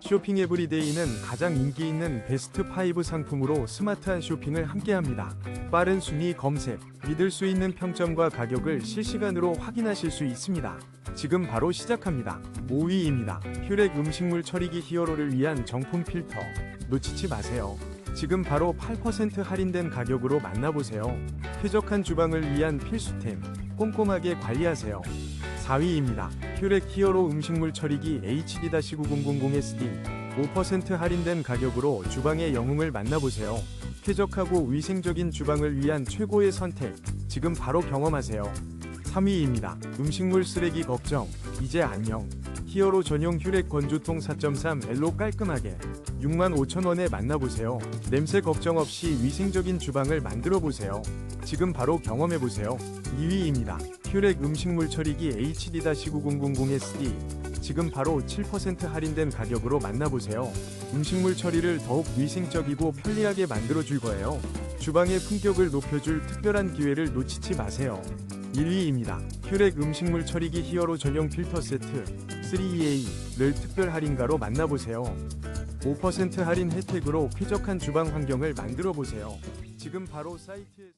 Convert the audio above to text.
쇼핑 에브리데이는 가장 인기 있는 베스트 5 상품으로 스마트한 쇼핑을 함께합니다. 빠른 순위 검색, 믿을 수 있는 평점과 가격을 실시간으로 확인하실 수 있습니다. 지금 바로 시작합니다. 5위입니다. 퓨렉 음식물 처리기 히어로를 위한 정품 필터. 놓치지 마세요. 지금 바로 8% 할인된 가격으로 만나보세요. 쾌적한 주방을 위한 필수템. 꼼꼼하게 관리하세요. 4위입니다. 퓨렉 히어로 음식물 처리기 HD-9000SD 5% 할인된 가격으로 주방의 영웅을 만나보세요. 쾌적하고 위생적인 주방을 위한 최고의 선택. 지금 바로 경험하세요. 3위입니다. 음식물 쓰레기 걱정. 이제 안녕. 히어로 전용 퓨렉 건조통 4.3 L로 깔끔하게 65,000원에 만나보세요. 냄새 걱정 없이 위생적인 주방을 만들어 보세요. 지금 바로 경험해 보세요. 2위입니다. 퓨렉 음식물 처리기 HD-9000SD 지금 바로 7% 할인된 가격으로 만나보세요. 음식물 처리를 더욱 위생적이고 편리하게 만들어 줄 거예요. 주방의 품격을 높여줄 특별한 기회를 놓치지 마세요. 1위입니다. 퓨렉 음식물 처리기 히어로 전용 필터 세트 3EA를 특별 할인가로 만나보세요. 5% 할인 혜택으로 쾌적한 주방 환경을 만들어 보세요. 지금 바로 사이트에